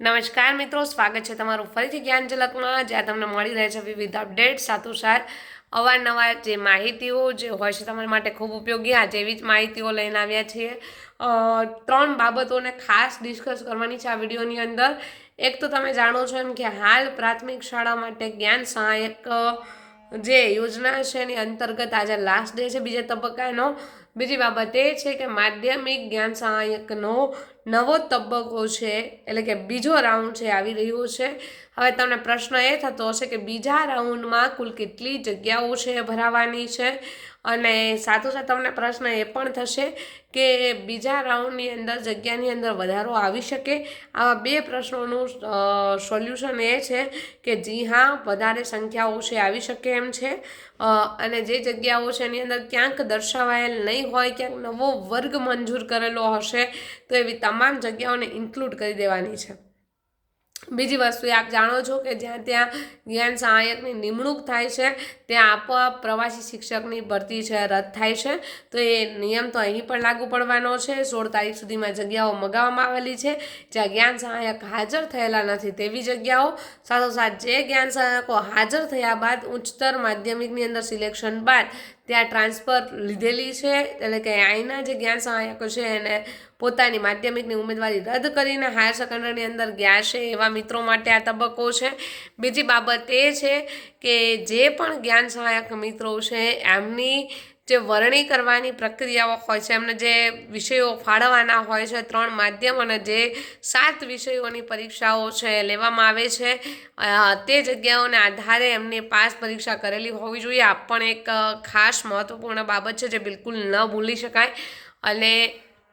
નમસ્કાર મિત્રો, સ્વાગત છે તમારું ફરીથી જ્ઞાન ઝલકમાં જ્યાં તમને મળી રહે છે વિવિધ અપડેટ સાથોસાથ અવારનવાર જે માહિતીઓ જે હોય છે તમારા માટે ખૂબ ઉપયોગી. આ જેવી જ માહિતીઓ લઈને આવ્યા છીએ. ત્રણ બાબતોને ખાસ ડિસ્કસ કરવાની છે આ વિડીયોની અંદર. એક તો તમે જાણો છો એમ કે હાલ પ્રાથમિક શાળા માટે જ્ઞાન સહાયક જે યોજના છે એની અંતર્ગત આજે લાસ્ટ ડે છે બીજા તબક્કાનો. બીજી બાબત એ છે કે માધ્યમિક જ્ઞાન સહાયકનો નવો તબક્કો છે, એટલે કે બીજો રાઉન્ડ છે આવી રહ્યો છે. હવે તમને પ્રશ્ન એ થતો હશે કે બીજા રાઉન્ડમાં કુલ કેટલી જગ્યાઓ છે ભરાવાની છે? અને સાથોસાથ તમને પ્રશ્ન એ પણ થશે કે બીજા રાઉન્ડની અંદર જગ્યાની અંદર વધારો આવી શકે? આવા બે પ્રશ્નોનું સોલ્યુશન એ છે કે જી હા, વધારે સંખ્યાઓ છે, આવી શકે એમ છે. અને જે જગ્યાઓ છે એની અંદર ક્યાંક દર્શાવાયેલ નહીં હોય, ક્યાંક નવો વર્ગ મંજૂર કરેલો હશે, તો એવી તમામ જગ્યાઓને ઇન્ક્લુડ કરી દેવાની છે. બીજી વસ્તુ એ આપ જાણો છો કે જ્યાં ત્યાં જ્ઞાન સહાયકની નિમણૂક થાય છે, ત્યાં આપોઆપ પ્રવાસી શિક્ષકની ભરતી છે, રદ થાય છે. તો એ નિયમ તો અહીં પણ લાગુ પડવાનો છે. સોળ તારીખ સુધીમાં જગ્યાઓ મગાવવામાં આવેલી છે. જ્યાં જ્ઞાન સહાયક હાજર થયેલા નથી તેવી જગ્યાઓ. સાથોસાથ જે જ્ઞાન સહાયકો હાજર થયા બાદ ઉચ્ચતર માધ્યમિકની અંદર સિલેક્શન બાદ ત્યાં ટ્રાન્સફર લીધેલી છે. એટલે કે અહીંના જે જ્ઞાન સહાયકો છે એને પોતાની માધ્યમિકની ઉમેદવારી રદ કરીને હાયર સેકન્ડરીની અંદર ગયા છે એવા મિત્રો માટે આ તબક્કો છે. બીજી બાબત એ છે કે જે પણ જ્ઞાન સહાયક મિત્રો છે એમની જે વરણી કરવાની પ્રક્રિયાઓ હોય છે, એમને જે વિષયો ફાળવવાના હોય છે, ત્રણ માધ્યમ અને જે સાત વિષયોની પરીક્ષાઓ છે લેવામાં આવે છે. તે જગ્યાઓને આધારે એમને પાસ પરીક્ષા કરેલી હોવી જોઈએ. આ પણ એક ખાસ મહત્વપૂર્ણ બાબત છે જે બિલકુલ ન ભૂલી શકાય. અને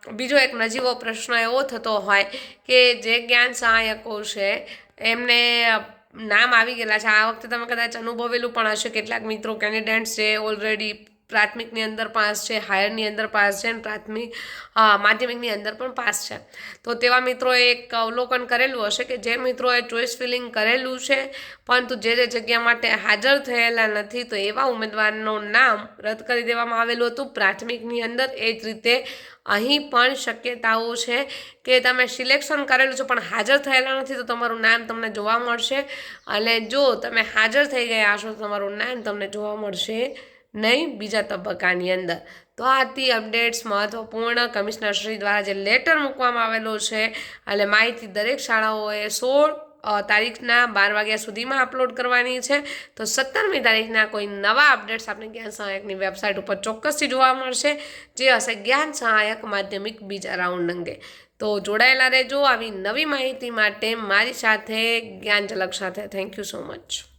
બીજો એક નજીવો પ્રશ્ન એવો થતો હોય કે જે જ્ઞાન સહાયકો છે, એમને નામ આવી ગયેલા છે. આ વખતે તમે કદાચ અનુભવેલું પણ હશે. કેટલાક મિત્રો કેન્ડિડેટ્સ છે ઓલરેડી પ્રાથમિકની અંદર પાસ છે, હાયરની અંદર પાસ છે અને પ્રાથમિક માધ્યમિકની અંદર પણ પાસ છે. તો તેવા મિત્રોએ એક અવલોકન કરેલું હશે કે જે મિત્રોએ ચોઈસ ફિલિંગ કરેલું છે, પરંતુ જે જે જગ્યા માટે હાજર થયેલા નથી, તો એવા ઉમેદવારનું નામ રદ કરી દેવામાં આવેલું હતું. પ્રાથમિકની અંદર એ જ રીતે અહીં પણ શક્યતાઓ છે કે તમે સિલેક્શન કરેલું છે, પણ હાજર થયેલા નથી, તો તમારું નામ તમને જોવા મળશે. અને જો તમે હાજર થઈ ગયા હશો તો તમારું નામ તમને જોવા મળશે. નહીં, બીજા તબક્કાની અંદર. તો આ હતી અપડેટ્સ મહત્વપૂર્ણ કમિશનર શ્રી દ્વારા જે લેટર મૂકવામાં આવેલો છે, એટલે માહિતી દરેક શાળાઓએ સોળ તારીખના બાર વાગ્યા સુધીમાં અપલોડ કરવાની છે. તો સત્તરમી તારીખના કોઈ નવા અપડેટ્સ આપણે જ્ઞાન સહાયકની વેબસાઇટ ઉપર ચોક્કસથી જોવા મળશે, જે હશે જ્ઞાન સહાયક માધ્યમિક બીજા રાઉન્ડ અંગે. તો જોડાયેલા રહેજો, આવી નવી માહિતી માટે મારી સાથે, જ્ઞાન ઝલક સાથે. Thank you so much